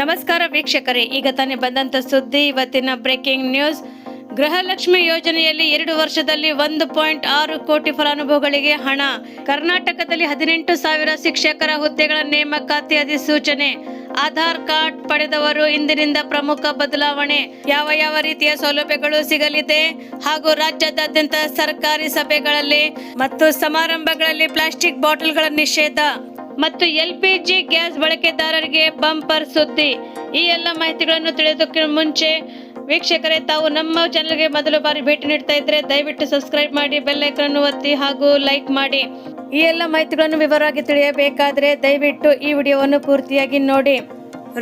ನಮಸ್ಕಾರ ವೀಕ್ಷಕರೇ. ಈಗ ತಾನೇ ಬಂದಂತ ಸುದ್ದಿ, ಇವತ್ತಿನ ಬ್ರೇಕಿಂಗ್ ನ್ಯೂಸ್ ಗೃಹಲಕ್ಷ್ಮಿ ಯೋಜನೆಯಲ್ಲಿ ಎರಡು ವರ್ಷದಲ್ಲಿ ಒಂದು ಪಾಯಿಂಟ್ ಆರು ಕೋಟಿ ಫಲಾನುಭವಿಗಳಿಗೆ ಹಣ. ಕರ್ನಾಟಕದಲ್ಲಿ ಹದಿನೆಂಟು ಸಾವಿರ ಶಿಕ್ಷಕರ ಹುದ್ದೆಗಳ ನೇಮಕಾತಿ ಅಧಿಸೂಚನೆ. ಆಧಾರ್ ಕಾರ್ಡ್ ಪಡೆದವರು ಇಂದಿನಿಂದ ಪ್ರಮುಖ ಬದಲಾವಣೆ. ಯಾವ ಯಾವ ರೀತಿಯ ಸೌಲಭ್ಯಗಳು ಸಿಗಲಿದೆ? ಹಾಗೂ ರಾಜ್ಯಾದ್ಯಂತ ಸರ್ಕಾರಿ ಸಭೆಗಳಲ್ಲಿ ಮತ್ತು ಸಮಾರಂಭಗಳಲ್ಲಿ ಪ್ಲಾಸ್ಟಿಕ್ ಬಾಟಲ್ಗಳ ನಿಷೇಧ. ಮತ್ತು ಎಲ್ಪಿಜಿ ಗ್ಯಾಸ್ ಬಳಕೆದಾರರಿಗೆ ಬಂಪರ್ ಸುದ್ದಿ. ಈ ಎಲ್ಲ ಮಾಹಿತಿಗಳನ್ನು ತಿಳಿಯೋದಕ್ಕೆ ಮುಂಚೆ ವೀಕ್ಷಕರೇ, ತಾವು ನಮ್ಮ ಚಾನಲ್ಗೆ ಮೊದಲು ಬಾರಿ ಭೇಟಿ ನೀಡ್ತಾ ಇದ್ರೆ ದಯವಿಟ್ಟು ಸಬ್ಸ್ಕ್ರೈಬ್ ಮಾಡಿ, ಬೆಲ್ ಐಕನ್ ಒತ್ತಿ ಹಾಗೂ ಲೈಕ್ ಮಾಡಿ. ಈ ಎಲ್ಲ ಮಾಹಿತಿಗಳನ್ನು ವಿವರವಾಗಿ ತಿಳಿಯಬೇಕಾದ್ರೆ ದಯವಿಟ್ಟು ಈ ವಿಡಿಯೋವನ್ನು ಪೂರ್ತಿಯಾಗಿ ನೋಡಿ.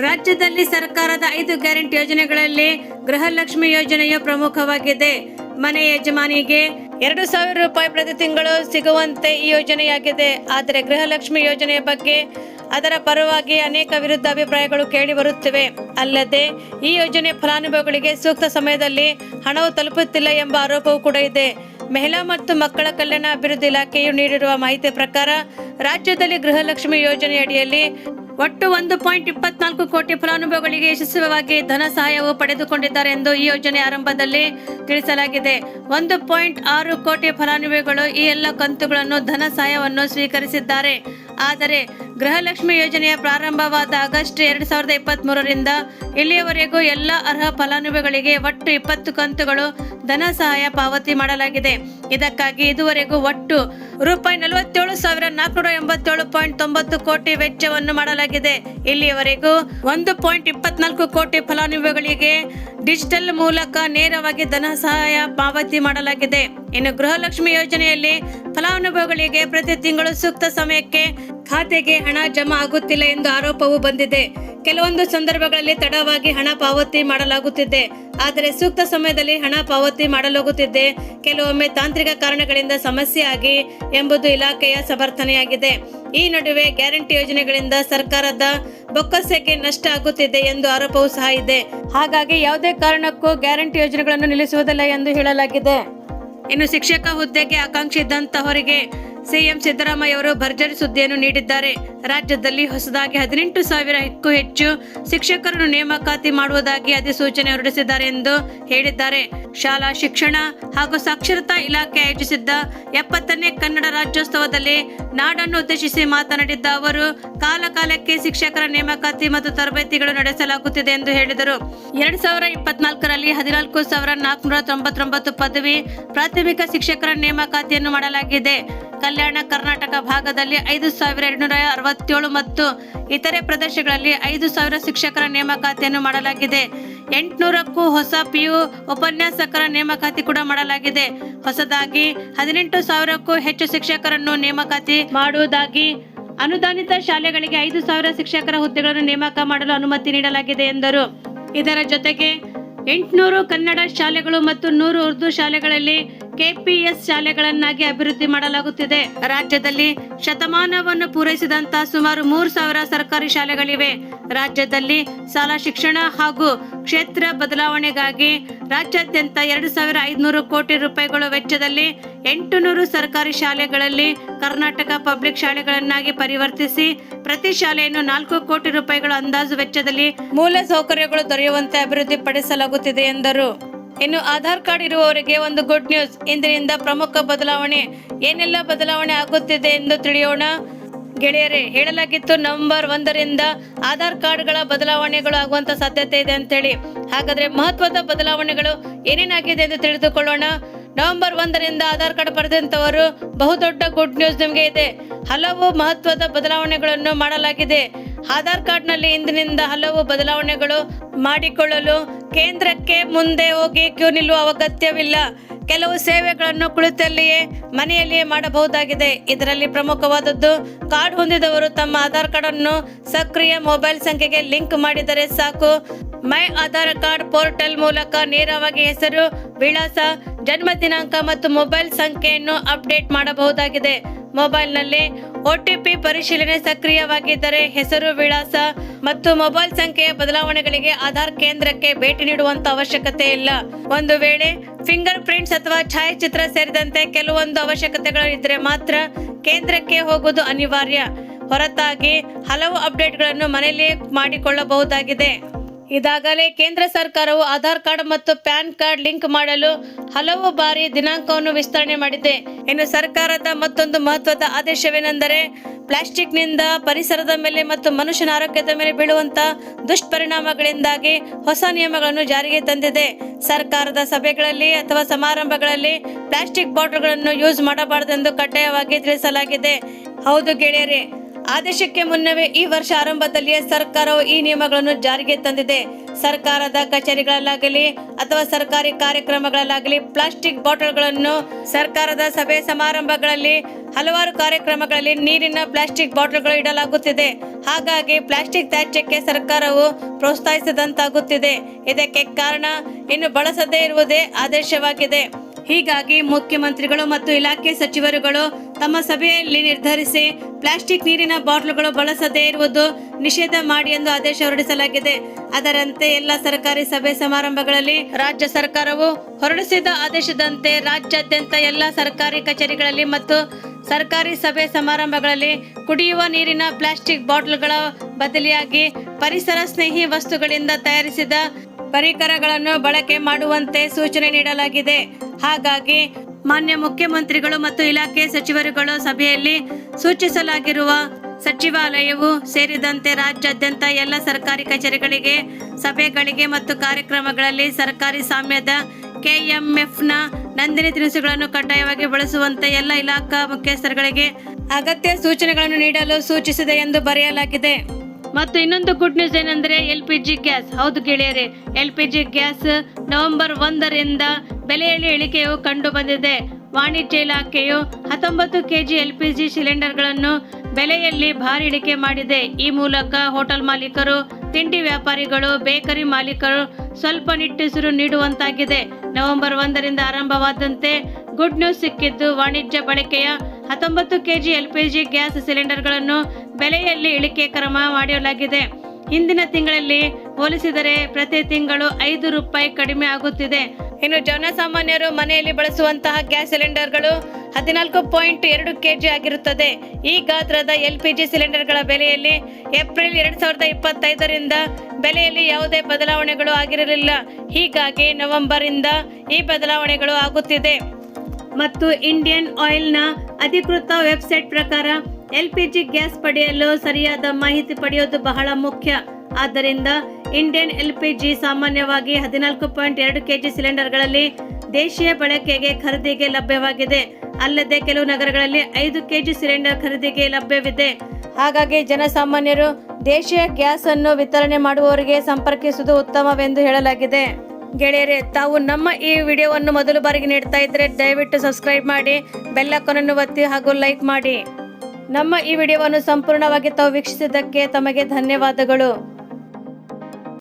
ರಾಜ್ಯದಲ್ಲಿ ಸರ್ಕಾರದ ಐದು ಗ್ಯಾರಂಟಿ ಯೋಜನೆಗಳಲ್ಲಿ ಗೃಹಲಕ್ಷ್ಮಿ ಯೋಜನೆಯು ಪ್ರಮುಖವಾಗಿದೆ. ಮನೆ ಯಜಮಾನಿಗೆ ಎರಡು ಸಾವಿರ ರೂಪಾಯಿ ಪ್ರತಿ ತಿಂಗಳು ಸಿಗುವಂತೆ ಈ ಯೋಜನೆಯಾಗಿದೆ. ಆದರೆ ಗೃಹಲಕ್ಷ್ಮಿ ಯೋಜನೆಯ ಬಗ್ಗೆ ಅದರ ಪರವಾಗಿ ಅನೇಕ ವಿರುದ್ಧ ಅಭಿಪ್ರಾಯಗಳು ಕೇಳಿ ಬರುತ್ತಿವೆ. ಅಲ್ಲದೆ ಈ ಯೋಜನೆ ಫಲಾನುಭವಿಗಳಿಗೆ ಸೂಕ್ತ ಸಮಯದಲ್ಲಿ ಹಣವು ತಲುಪುತ್ತಿಲ್ಲ ಎಂಬ ಆರೋಪವೂ ಕೂಡ ಇದೆ. ಮಹಿಳಾ ಮತ್ತು ಮಕ್ಕಳ ಕಲ್ಯಾಣ ಅಭಿವೃದ್ಧಿ ಇಲಾಖೆಯು ನೀಡಿರುವ ಮಾಹಿತಿ ಪ್ರಕಾರ ರಾಜ್ಯದಲ್ಲಿ ಗೃಹಲಕ್ಷ್ಮಿ ಯೋಜನೆಯಡಿಯಲ್ಲಿ ಒಟ್ಟು ಒಂದು ಪಾಯಿಂಟ್ ಇಪ್ಪತ್ನಾಲ್ಕು ಕೋಟಿ ಫಲಾನುಭವಿಗಳಿಗೆ ಯಶಸ್ವಿಯಾಗಿ ಧನ ಸಹಾಯವು ಪಡೆದುಕೊಂಡಿದ್ದಾರೆ ಎಂದು ಈ ಯೋಜನೆ ಆರಂಭದಲ್ಲಿ ತಿಳಿಸಲಾಗಿದೆ. ಒಂದು ಪಾಯಿಂಟ್ ಆರು ಕೋಟಿ ಫಲಾನುಭವಿಗಳು ಈ ಎಲ್ಲ ಕಂತುಗಳನ್ನು ಧನ ಸಹಾಯವನ್ನು ಸ್ವೀಕರಿಸಿದ್ದಾರೆ. ಆದರೆ ಗೃಹಲಕ್ಷ್ಮಿ ಯೋಜನೆಯ ಪ್ರಾರಂಭವಾದ ಆಗಸ್ಟ್ ಎರಡು ಸಾವಿರದ ಇಪ್ಪತ್ತ್ ಮೂರರಿಂದ ಇಲ್ಲಿಯವರೆಗೂ ಎಲ್ಲ ಅರ್ಹ ಫಲಾನುಭವಿಗಳಿಗೆ ಒಟ್ಟು ಇಪ್ಪತ್ತು ಕಂತುಗಳು ಧನ ಸಹಾಯ ಪಾವತಿ ಮಾಡಲಾಗಿದೆ. ಇದಕ್ಕಾಗಿ ಇದುವರೆಗೂ ಒಟ್ಟು ರೂಪಾಯಿ ನಲವತ್ತೇಳು ಸಾವಿರ ನಾಲ್ಕುನೂರ ಎಂಬತ್ತೇಳು ಪಾಯಿಂಟ್ ತೊಂಬತ್ತು ಕೋಟಿ ವೆಚ್ಚವನ್ನು ಮಾಡಲಾಗಿದೆ. ಇಲ್ಲಿಯವರೆಗೂ ಒಂದು ಪಾಯಿಂಟ್ ಇಪ್ಪತ್ನಾಲ್ಕು ಕೋಟಿ ಫಲಾನುಭವಿಗಳಿಗೆ ಡಿಜಿಟಲ್ ಮೂಲಕ ನೇರವಾಗಿ ಧನ ಸಹಾಯ ಪಾವತಿ ಮಾಡಲಾಗಿದೆ. ಇನ್ನು ಗೃಹಲಕ್ಷ್ಮಿ ಯೋಜನೆಯಲ್ಲಿ ಫಲಾನುಭವಿಗಳಿಗೆ ಪ್ರತಿ ತಿಂಗಳು ಸೂಕ್ತ ಸಮಯಕ್ಕೆ ಖಾತೆಗೆ ಹಣ ಜಮಾ ಆಗುತ್ತಿಲ್ಲ ಎಂದು ಆರೋಪವು ಬಂದಿದೆ. ಕೆಲವೊಂದು ಸಂದರ್ಭಗಳಲ್ಲಿ ತಡವಾಗಿ ಹಣ ಪಾವತಿ ಮಾಡಲಾಗುತ್ತಿದೆ. ಆದರೆ ಸೂಕ್ತ ಸಮಯದಲ್ಲಿ ಹಣ ಪಾವತಿ ಮಾಡಲಾಗುತ್ತಿದೆ. ಕೆಲವೊಮ್ಮೆ ತಾಂತ್ರಿಕ ಕಾರಣಗಳಿಂದ ಸಮಸ್ಯೆ ಆಗಿ ಎಂಬುದು ಇಲಾಖೆಯ ಸಮರ್ಥನೆಯಾಗಿದೆ. ಈ ನಡುವೆ ಗ್ಯಾರಂಟಿ ಯೋಜನೆಗಳಿಂದ ಸರ್ಕಾರದ ಬೊಕ್ಕಸಕ್ಕೆ ನಷ್ಟ ಆಗುತ್ತಿದೆ ಎಂದು ಆರೋಪವೂ ಸಹ ಇದೆ. ಹಾಗಾಗಿ ಯಾವುದೇ ಕಾರಣಕ್ಕೂ ಗ್ಯಾರಂಟಿ ಯೋಜನೆಗಳನ್ನು ನಿಲ್ಲಿಸುವುದಿಲ್ಲ ಎಂದು ಹೇಳಲಾಗಿದೆ. ಇನ್ನು ಶಿಕ್ಷಕ ಹುದ್ದೆಗೆ ಆಕಾಂಕ್ಷಿ ಇದ್ದಂತಹವರಿಗೆ ಸಿಎಂ ಸಿದ್ದರಾಮಯ್ಯ ಅವರು ಭರ್ಜರಿ ಸುದ್ದಿಯನ್ನು ನೀಡಿದ್ದಾರೆ. ರಾಜ್ಯದಲ್ಲಿ ಹೊಸದಾಗಿ ಹದಿನೆಂಟು ಸಾವಿರಕ್ಕೂ ಹೆಚ್ಚು ಶಿಕ್ಷಕರನ್ನು ನೇಮಕಾತಿ ಮಾಡುವುದಾಗಿ ಅಧಿಸೂಚನೆ ಹೊರಡಿಸಿದ್ದಾರೆ ಎಂದು ಹೇಳಿದ್ದಾರೆ. ಶಾಲಾ ಶಿಕ್ಷಣ ಹಾಗೂ ಸಾಕ್ಷರತಾ ಇಲಾಖೆ ಆಯೋಜಿಸಿದ್ದ ಎಪ್ಪತ್ತನೇ ಕನ್ನಡ ರಾಜ್ಯೋತ್ಸವದಲ್ಲಿ ನಾಡನ್ನು ಉದ್ದೇಶಿಸಿ ಮಾತನಾಡಿದ್ದ ಅವರು, ಕಾಲಕಾಲಕ್ಕೆ ಶಿಕ್ಷಕರ ನೇಮಕಾತಿ ಮತ್ತು ತರಬೇತಿಗಳು ನಡೆಸಲಾಗುತ್ತಿದೆ ಎಂದು ಹೇಳಿದರು. ಎರಡ್ ಸಾವಿರ ಇಪ್ಪತ್ನಾಲ್ಕರಲ್ಲಿ ಹದಿನಾಲ್ಕು ಸಾವಿರ ನಾಲ್ಕುನೂರ ತೊಂಬತ್ತೊಂಬತ್ತು ಪದವಿ ಪ್ರಾಥಮಿಕ ಶಿಕ್ಷಕರ ನೇಮಕಾತಿಯನ್ನು ಮಾಡಲಾಗಿದೆ. ಕಲ್ಯಾಣ ಕರ್ನಾಟಕ ಭಾಗದಲ್ಲಿ ಐದು ಸಾವಿರ ಎರಡುನೂರ ಅರವತ್ತೇಳು ಮತ್ತು ಇತರೆ ಪ್ರದೇಶಗಳಲ್ಲಿ ಐದು ಸಾವಿರ ಶಿಕ್ಷಕರ ನೇಮಕಾತಿಯನ್ನು ಮಾಡಲಾಗಿದೆ. ಎಂಟುನೂರಕ್ಕೂ ಹೊಸ ಪಿಯು ಉಪನ್ಯಾಸಕರ ನೇಮಕಾತಿ ಕೂಡ ಮಾಡಲಾಗಿದೆ. ಹೊಸದಾಗಿ ಹದಿನೆಂಟು ಸಾವಿರಕ್ಕೂ ಹೆಚ್ಚು ಶಿಕ್ಷಕರನ್ನು ನೇಮಕಾತಿ ಮಾಡುವುದಾಗಿ ಅನುದಾನಿತ ಶಾಲೆಗಳಿಗೆ ಐದು ಸಾವಿರ ಶಿಕ್ಷಕರ ಹುದ್ದೆಗಳನ್ನು ನೇಮಕ ಮಾಡಲು ಅನುಮತಿ ನೀಡಲಾಗಿದೆ ಎಂದರು. ಇದರ ಜೊತೆಗೆ ಎಂಟುನೂರು ಕನ್ನಡ ಶಾಲೆಗಳು ಮತ್ತು ನೂರು ಉರ್ದು ಶಾಲೆಗಳಲ್ಲಿ ಕೆಪಿಎಸ್ ಶಾಲೆಗಳನ್ನಾಗಿ ಅಭಿವೃದ್ಧಿ ಮಾಡಲಾಗುತ್ತಿದೆ. ರಾಜ್ಯದಲ್ಲಿ ಶತಮಾನವನ್ನು ಪೂರೈಸಿದಂತ ಸುಮಾರು ಮೂರು ಸಾವಿರ ಸರ್ಕಾರಿ ಶಾಲೆಗಳಿವೆ. ರಾಜ್ಯದಲ್ಲಿ ಶಾಲಾ ಶಿಕ್ಷಣ ಹಾಗೂ ಕ್ಷೇತ್ರ ಬದಲಾವಣೆಗಾಗಿ ರಾಜ್ಯಾದ್ಯಂತ ಎರಡು ಸಾವಿರ ಐದುನೂರು ಕೋಟಿ ರೂಪಾಯಿಗಳ ವೆಚ್ಚದಲ್ಲಿ ಎಂಟು ನೂರು ಸರ್ಕಾರಿ ಶಾಲೆಗಳಲ್ಲಿ ಕರ್ನಾಟಕ ಪಬ್ಲಿಕ್ ಶಾಲೆಗಳನ್ನಾಗಿ ಪರಿವರ್ತಿಸಿ ಪ್ರತಿ ಶಾಲೆಯನ್ನು ನಾಲ್ಕು ಕೋಟಿ ರೂಪಾಯಿಗಳ ಅಂದಾಜು ವೆಚ್ಚದಲ್ಲಿ ಮೂಲ ಸೌಕರ್ಯಗಳು ದೊರೆಯುವಂತೆ ಅಭಿವೃದ್ಧಿಪಡಿಸಲಾಗುತ್ತಿದೆ ಎಂದರು. ಇನ್ನು ಆಧಾರ್ ಕಾರ್ಡ್ ಇರುವವರಿಗೆ ಒಂದು ಗುಡ್ ನ್ಯೂಸ್ ಇಂದಿನಿಂದ ಪ್ರಮುಖ ಬದಲಾವಣೆ. ಏನೆಲ್ಲ ಬದಲಾವಣೆ ಆಗುತ್ತಿದೆ ಎಂದು ತಿಳಿಯೋಣ. ಗೆಳೆಯರೇ, ಹೇಳಲಾಗಿತ್ತು ನವೆಂಬರ್ ಒಂದರಿಂದ ಆಧಾರ್ ಕಾರ್ಡ್ಗಳ ಬದಲಾವಣೆಗಳು ಆಗುವಂತ ಸಾಧ್ಯತೆ ಇದೆ ಅಂತೇಳಿ. ಹಾಗಾದ್ರೆ ಮಹತ್ವದ ಬದಲಾವಣೆಗಳು ಏನೇನಾಗಿದೆ ಎಂದು ತಿಳಿದುಕೊಳ್ಳೋಣ. ನವೆಂಬರ್ ಒಂದರಿಂದ ಆಧಾರ್ ಕಾರ್ಡ್ ಪಡೆದಂತವರು ಬಹುದೊಡ್ಡ ಗುಡ್ ನ್ಯೂಸ್ ನಿಮಗೆ ಇದೆ. ಹಲವು ಮಹತ್ವದ ಬದಲಾವಣೆಗಳನ್ನು ಮಾಡಲಾಗಿದೆ. ಆಧಾರ್ ಕಾರ್ಡ್ನಲ್ಲಿ ಇಂದಿನಿಂದ ಹಲವು ಬದಲಾವಣೆಗಳು ಮಾಡಿಕೊಳ್ಳಲು ಕೇಂದ್ರಕ್ಕೆ ಮುಂದೆ ಹೋಗಿ ಕ್ಯೂ ನಿಲ್ಲುವ ಅಗತ್ಯವಿಲ್ಲ. ಕೆಲವು ಸೇವೆಗಳನ್ನು ಕುಳಿತಲ್ಲಿಯೇ ಮನೆಯಲ್ಲಿಯೇ ಮಾಡಬಹುದಾಗಿದೆ. ಇದರಲ್ಲಿ ಪ್ರಮುಖವಾದದ್ದು, ಕಾರ್ಡ್ ಹೊಂದಿದವರು ತಮ್ಮ ಆಧಾರ್ ಕಾರ್ಡ್ ಅನ್ನು ಸಕ್ರಿಯ ಮೊಬೈಲ್ ಸಂಖ್ಯೆಗೆ ಲಿಂಕ್ ಮಾಡಿದರೆ ಸಾಕು. ಮೈ ಆಧಾರ್ ಕಾರ್ಡ್ ಪೋರ್ಟಲ್ ಮೂಲಕ ನೇರವಾಗಿ ಹೆಸರು, ವಿಳಾಸ ಜನ್ಮ ದಿನಾಂಕ ಮತ್ತು ಮೊಬೈಲ್ ಸಂಖ್ಯೆಯನ್ನು ಅಪ್ಡೇಟ್ ಮಾಡಬಹುದಾಗಿದೆ. ಮೊಬೈಲ್ನಲ್ಲಿ ಒಟಿಪಿ ಪರಿಶೀಲನೆ ಸಕ್ರಿಯವಾಗಿದ್ದರೆ ಹೆಸರು ವಿಳಾಸ ಮತ್ತು ಮೊಬೈಲ್ ಸಂಖ್ಯೆಯ ಬದಲಾವಣೆಗಳಿಗೆ ಆಧಾರ್ ಕೇಂದ್ರಕ್ಕೆ ಭೇಟಿ ನೀಡುವಂತ ಅವಶ್ಯಕತೆ ಇಲ್ಲ. ಒಂದು ವೇಳೆ ಫಿಂಗರ್ ಪ್ರಿಂಟ್ಸ್ ಅಥವಾ ಛಾಯಾಚಿತ್ರ ಸೇರಿದಂತೆ ಕೆಲವೊಂದು ಅವಶ್ಯಕತೆಗಳು ಇದ್ರೆ ಮಾತ್ರ ಕೇಂದ್ರಕ್ಕೆ ಹೋಗುವುದು ಅನಿವಾರ್ಯ. ಹೊರತಾಗಿ ಹಲವು ಅಪ್ಡೇಟ್ಗಳನ್ನು ಮನೆಯಲ್ಲಿಯೇ ಮಾಡಿಕೊಳ್ಳಬಹುದಾಗಿದೆ. ಇದಾಗಲೇ ಕೇಂದ್ರ ಸರ್ಕಾರವು ಆಧಾರ್ ಕಾರ್ಡ್ ಮತ್ತು ಪ್ಯಾನ್ ಕಾರ್ಡ್ ಲಿಂಕ್ ಮಾಡಲು ಹಲವು ಬಾರಿ ದಿನಾಂಕವನ್ನು ವಿಸ್ತರಣೆ ಮಾಡಿದೆ. ಇನ್ನು ಸರ್ಕಾರದ ಮತ್ತೊಂದು ಮಹತ್ವದ ಆದೇಶವೇನೆಂದರೆ, ಪ್ಲಾಸ್ಟಿಕ್ನಿಂದ ಪರಿಸರದ ಮೇಲೆ ಮತ್ತು ಮನುಷ್ಯನ ಆರೋಗ್ಯದ ಮೇಲೆ ಬೀಳುವಂತ ದುಷ್ಪರಿಣಾಮಗಳಿಂದಾಗಿ ಹೊಸ ನಿಯಮಗಳನ್ನು ಜಾರಿಗೆ ತಂದಿದೆ. ಸರ್ಕಾರದ ಸಭೆಗಳಲ್ಲಿ ಅಥವಾ ಸಮಾರಂಭಗಳಲ್ಲಿ ಪ್ಲಾಸ್ಟಿಕ್ ಬಾಟಲ್ಗಳನ್ನು ಯೂಸ್ ಮಾಡಬಾರದೆಂದು ಕಡ್ಡಾಯವಾಗಿ ತಿಳಿಸಲಾಗಿದೆ. ಹೌದು ಗೆಳೆಯರೇ ಆದೇಶಕ್ಕೆ ಮುನ್ನವೇ ಈ ವರ್ಷ ಆರಂಭದಲ್ಲಿಯೇ ಸರ್ಕಾರವು ಈ ನಿಯಮಗಳನ್ನು ಜಾರಿಗೆ ತಂದಿದೆ. ಸರ್ಕಾರದ ಕಚೇರಿಗಳಲ್ಲಾಗಲಿ ಅಥವಾ ಸರ್ಕಾರಿ ಕಾರ್ಯಕ್ರಮಗಳಲ್ಲಾಗಲಿ ಪ್ಲಾಸ್ಟಿಕ್ ಬಾಟಲ್ಗಳನ್ನು ಸರ್ಕಾರದ ಸಭೆ ಸಮಾರಂಭಗಳಲ್ಲಿ ಹಲವಾರು ಕಾರ್ಯಕ್ರಮಗಳಲ್ಲಿ ನೀರಿನ ಪ್ಲಾಸ್ಟಿಕ್ ಬಾಟಲ್ಗಳು ಇಡಲಾಗುತ್ತಿದೆ. ಹಾಗಾಗಿ ಪ್ಲಾಸ್ಟಿಕ್ ತ್ಯಾಜ್ಯಕ್ಕೆ ಸರ್ಕಾರವು ಪ್ರೋತ್ಸಾಹಿಸಿದಂತಾಗುತ್ತಿದೆ. ಇದಕ್ಕೆ ಕಾರಣ ಇನ್ನು ಬಳಸದೇ ಇರುವುದೇ ಆದೇಶವಾಗಿದೆ. ಹೀಗಾಗಿ ಮುಖ್ಯಮಂತ್ರಿಗಳು ಮತ್ತು ಇಲಾಖೆ ಸಚಿವರುಗಳು ತಮ್ಮ ಸಭೆಯಲ್ಲಿ ನಿರ್ಧರಿಸಿ ಪ್ಲಾಸ್ಟಿಕ್ ನೀರಿನ ಬಾಟ್ಲುಗಳು ಬಳಸದೇ ಇರುವುದು ನಿಷೇಧ ಮಾಡಿ ಎಂದು ಆದೇಶ ಹೊರಡಿಸಲಾಗಿದೆ. ಅದರಂತೆ ಎಲ್ಲ ಸರ್ಕಾರಿ ಸಭೆ ಸಮಾರಂಭಗಳಲ್ಲಿ ರಾಜ್ಯ ಸರ್ಕಾರವು ಹೊರಡಿಸಿದ ಆದೇಶದಂತೆ ರಾಜ್ಯಾದ್ಯಂತ ಎಲ್ಲ ಸರ್ಕಾರಿ ಕಚೇರಿಗಳಲ್ಲಿ ಮತ್ತು ಸರ್ಕಾರಿ ಸಭೆ ಸಮಾರಂಭಗಳಲ್ಲಿ ಕುಡಿಯುವ ನೀರಿನ ಪ್ಲಾಸ್ಟಿಕ್ ಬಾಟ್ಲುಗಳ ಬದಲಿಯಾಗಿ ಪರಿಸರ ಸ್ನೇಹಿ ವಸ್ತುಗಳಿಂದ ತಯಾರಿಸಿದ ಪರಿಕರಗಳನ್ನು ಬಳಕೆ ಮಾಡುವಂತೆ ಸೂಚನೆ ನೀಡಲಾಗಿದೆ. ಹಾಗಾಗಿ ಮಾನ್ಯ ಮುಖ್ಯಮಂತ್ರಿಗಳು ಮತ್ತು ಇಲಾಖೆ ಸಚಿವರುಗಳು ಸಭೆಯಲ್ಲಿ ಸೂಚಿಸಲಾಗಿರುವ ಸಚಿವಾಲಯವು ಸೇರಿದಂತೆ ರಾಜ್ಯಾದ್ಯಂತ ಎಲ್ಲ ಸರ್ಕಾರಿ ಕಚೇರಿಗಳಿಗೆ, ಸಭೆಗಳಿಗೆ ಮತ್ತು ಕಾರ್ಯಕ್ರಮಗಳಲ್ಲಿ ಸರ್ಕಾರಿ ಸಾಮ್ಯದ ಕೆಎಂಎಫ್ನ ನಂದಿನಿ ತಿನಿಸುಗಳನ್ನು ಕಡ್ಡಾಯವಾಗಿ ಬಳಸುವಂತೆ ಎಲ್ಲ ಇಲಾಖಾ ಮುಖ್ಯಸ್ಥರುಗಳಿಗೆ ಅಗತ್ಯ ಸೂಚನೆಗಳನ್ನು ನೀಡಲು ಸೂಚಿಸಿದೆ ಎಂದು ಬರೆಯಲಾಗಿದೆ. ಮತ್ತು ಇನ್ನೊಂದು ಗುಡ್ ನ್ಯೂಸ್ ಏನಂದ್ರೆ ಎಲ್ ಪಿ ಜಿ ಗ್ಯಾಸ್. ಹೌದು ಗೆಳೆಯರೆ, L P G gas November ಒಂದರಿಂದ ಬೆಲೆಯಲ್ಲಿ ಇಳಿಕೆಯು ಕಂಡು ಬಂದಿದೆ. ವಾಣಿಜ್ಯ ಇಲಾಖೆಯು ಹತ್ತೊಂಬತ್ತು ಕೆಜಿ ಎಲ್ ಪಿ ಜಿ ಸಿಲಿಂಡರ್ಗಳನ್ನು ಬೆಲೆಯಲ್ಲಿ ಭಾರಿ ಇಳಿಕೆ ಮಾಡಿದೆ. ಈ ಮೂಲಕ ಹೋಟೆಲ್ ಮಾಲೀಕರು, ತಿಂಡಿ ವ್ಯಾಪಾರಿಗಳು, ಬೇಕರಿ ಮಾಲೀಕರು ಸ್ವಲ್ಪ ನಿಟ್ಟುಸಿರು ನೀಡುವಂತಾಗಿದೆ. ನವೆಂಬರ್ ಒಂದರಿಂದ ಆರಂಭವಾದಂತೆ ಗುಡ್ ನ್ಯೂಸ್ ಸಿಕ್ಕಿದ್ದು ವಾಣಿಜ್ಯ ಬಳಕೆಯ ಹತ್ತೊಂಬತ್ತು kg L P G gas ಸಿಲಿಂಡರ್ಗಳನ್ನು ಬೆಲೆಯಲ್ಲಿ ಇಳಿಕೆ ಕ್ರಮ ಮಾಡಲಾಗಿದೆ ಹಿಂದಿನ ತಿಂಗಳಲ್ಲಿ ಹೋಲಿಸಿದರೆ ಪ್ರತಿ ತಿಂಗಳು ಐದು ರೂಪಾಯಿ ಕಡಿಮೆ ಆಗುತ್ತಿದೆ. ಇನ್ನು ಜನಸಾಮಾನ್ಯರು ಮನೆಯಲ್ಲಿ ಬಳಸುವಂತಹ ಗ್ಯಾಸ್ ಸಿಲಿಂಡರ್ಗಳು ಹದಿನಾಲ್ಕು ಪಾಯಿಂಟ್ ಎರಡು ಕೆಜಿ ಆಗಿರುತ್ತದೆ. ಈ ಗಾತ್ರದ ಎಲ್ ಪಿ ಜಿ ಸಿಲಿಂಡರ್ಗಳ ಬೆಲೆಯಲ್ಲಿ ಏಪ್ರಿಲ್ ಎರಡ್ ಸಾವಿರದ ಇಪ್ಪತ್ತೈದರಿಂದ ಬೆಲೆಯಲ್ಲಿ ಯಾವುದೇ ಬದಲಾವಣೆಗಳು ಆಗಿರಲಿಲ್ಲ. ಹೀಗಾಗಿ ನವೆಂಬರ್ ಇಂದ ಈ ಬದಲಾವಣೆಗಳು ಆಗುತ್ತಿದೆ. ಮತ್ತು ಇಂಡಿಯನ್ ಆಯಿಲ್ನ ಅಧಿಕೃತ ವೆಬ್ಸೈಟ್ ಪ್ರಕಾರ ಎಲ್ ಪಿ ಜಿ ಗ್ಯಾಸ್ ಪಡೆಯಲು ಸರಿಯಾದ ಮಾಹಿತಿ ಪಡೆಯೋದು ಬಹಳ ಮುಖ್ಯ. ಆದ್ದರಿಂದ ಇಂಡಿಯನ್ ಎಲ್ ಪಿ ಜಿ ಸಾಮಾನ್ಯವಾಗಿ ಹದಿನಾಲ್ಕು ಪಾಯಿಂಟ್ ಎರಡು ಕೆಜಿ ಸಿಲಿಂಡರ್ಗಳಲ್ಲಿ ದೇಶೀಯ ಬಳಕೆಗೆ ಖರೀದಿಗೆ ಲಭ್ಯವಾಗಿದೆ. ಅಲ್ಲದೆ ಕೆಲವು ನಗರಗಳಲ್ಲಿ ಐದು ಕೆಜಿ ಸಿಲಿಂಡರ್ ಖರೀದಿಗೆ ಲಭ್ಯವಿದೆ. ಹಾಗಾಗಿ ಜನಸಾಮಾನ್ಯರು ದೇಶೀಯ ಗ್ಯಾಸ್ ಅನ್ನು ವಿತರಣೆ ಮಾಡುವವರಿಗೆ ಸಂಪರ್ಕಿಸುವುದು ಉತ್ತಮವೆಂದು ಹೇಳಲಾಗಿದೆ. ಗೆಳೆಯರೆ, ತಾವು ನಮ್ಮ ಈ ವಿಡಿಯೋವನ್ನು ಮೊದಲು ಬಾರಿಗೆ ನೀಡ್ತಾ ಇದ್ರೆ ದಯವಿಟ್ಟು ಸಬ್ಸ್ಕ್ರೈಬ್ ಮಾಡಿ ಬೆಲ್ಲಕ್ಕನನ್ನು ಒತ್ತಿ ಹಾಗೂ ಲೈಕ್ ಮಾಡಿ. ನಮ್ಮ ಈ ವಿಡಿಯೋವನ್ನು ಸಂಪೂರ್ಣವಾಗಿ ತಾವು ವೀಕ್ಷಿಸಿದ್ದಕ್ಕೆ ತಮಗೆ ಧನ್ಯವಾದಗಳು.